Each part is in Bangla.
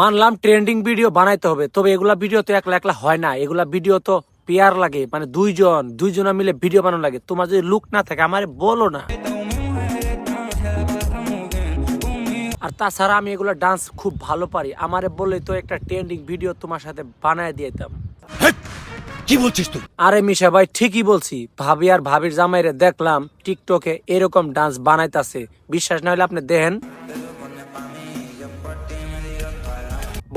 মানলাম ট্রেন্ডিং ভিডিও বানাইতে হবে তবে এগুলা ভিডিও তো একলা একলা হয় না। এগুলা ভিডিও তো পেয়ার লাগে মানে দুইজন দুইজনা মিলে ভিডিও বানানো লাগে। তোমার যদি লুক না থাকে আমারে বলো না। আর তাছাড়া আমি এগুলো ডান্স খুব ভালো পারি। আমারে বলে তো একটা ট্রেন্ডিং ভিডিও তোমার সাথে বানায় দিতাম। কি বলছিস তুই? আরে মিশা ভাই ঠিকই বলছি। ভাবি আর ভাবির জামাইরে দেখলাম টিকটকে এরকম ডান্স বানাইতাছে। বিশ্বাস না হলে আপনি দেখেন।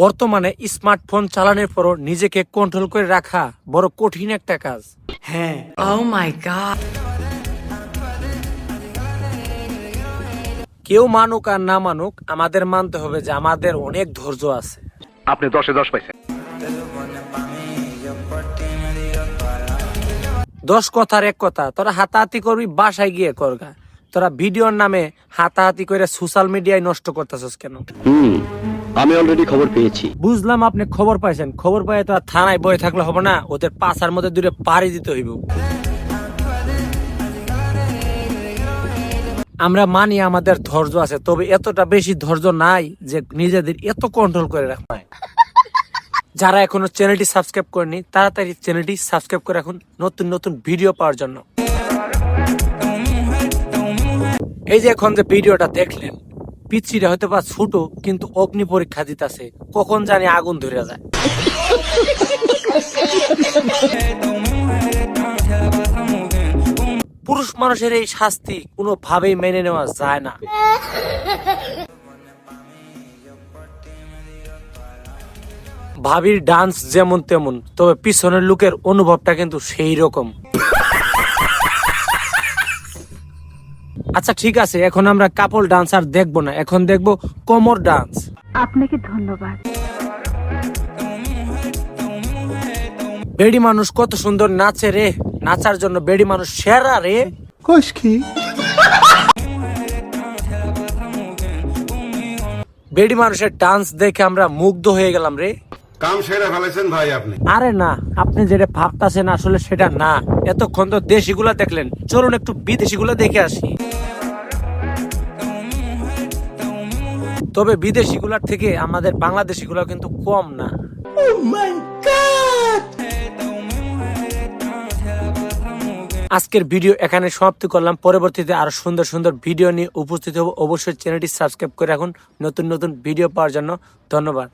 বর্তমানে স্মার্টফোন চালানোর পরও নিজেকে কন্ট্রোল করে রাখা বড় কঠিন একটা কাজ। হ্যাঁ। Oh my god. কেউ মানুক আর না মানুক আমাদের মানতে হবে যে আমাদের অনেক ধৈর্য আছে। আপনি দশে দশ পাইছেন। দশ কথার এক কথা তোরা হাতাহাতি করবি বাসায় গিয়ে করগা তোরা ভিডিওর নামে হাতাহাতি করে সোশ্যাল মিডিয়ায় নষ্ট করতেছস কেন? হুম। আমি অলরেডি খবর পেয়েছি। বুঝলাম আপনি খবর পাইছেন। খবর পাই তো থানায় বয়ে থাকলে হবে না, ওদের পাশার মধ্যে দূরে পাড়ি দিতে হইব। আমরা মানি আমাদের ধৈর্য আছে, তবে এতটা বেশি ধৈর্য নাই যে নিজেদের এত কন্ট্রোল করে রাখা যারা এখনও চ্যানেলটি সাবস্ক্রাইব করেনি তাড়াতাড়ি চ্যানেলটি সাবস্ক্রাইব করে রাখুন, নতুন নতুন ভিডিও পাওয়ার জন্য। এই যে এখন যে ভিডিওটা দেখলেন পিচ্ছিটা হয়তো বা ছোট, কিন্তু অগ্নি পরীক্ষা দিতেছে। কখন জানি আগুন ধরে যায়। পুরুষ মানুষের এই শাস্তি কোনোভাবেই মেনে নেওয়া যায় না। ভাবির ডান্স যেমন তেমন, তবে পিছনের লুকের অনুভবটা কিন্তু সেই রকম। আচ্ছা ঠিক আছে এখন আমরা কাপল ডান্স আর দেখব না। এখন দেখব কোমর ডান্স আপনাকে ধন্যবাদ। বেড়ি মানুষ কত সুন্দর নাচে রে। নাচার জন্য বেড়ি মানুষ সেরা রে। বেড়ি মানুষের ডান্স দেখে আমরা মুগ্ধ হয়ে গেলাম রে। আরে না, আপনি যেটা আসলে সেটা না। এতক্ষণ তো দেখলেন। চলুন একটু দেখে আসি। তবে থেকে আমাদের বাংলাদেশিগুলা কিন্তু কম না। আজকের ভিডিও এখানে সমাপ্তি করলাম। পরবর্তীতে আরও সুন্দর সুন্দর ভিডিও নিয়ে উপস্থিত হব। অবশ্যই চ্যানেলটি সাবস্ক্রাইব করে রাখুন। নতুন নতুন ভিডিও পাওয়ার জন্য ধন্যবাদ।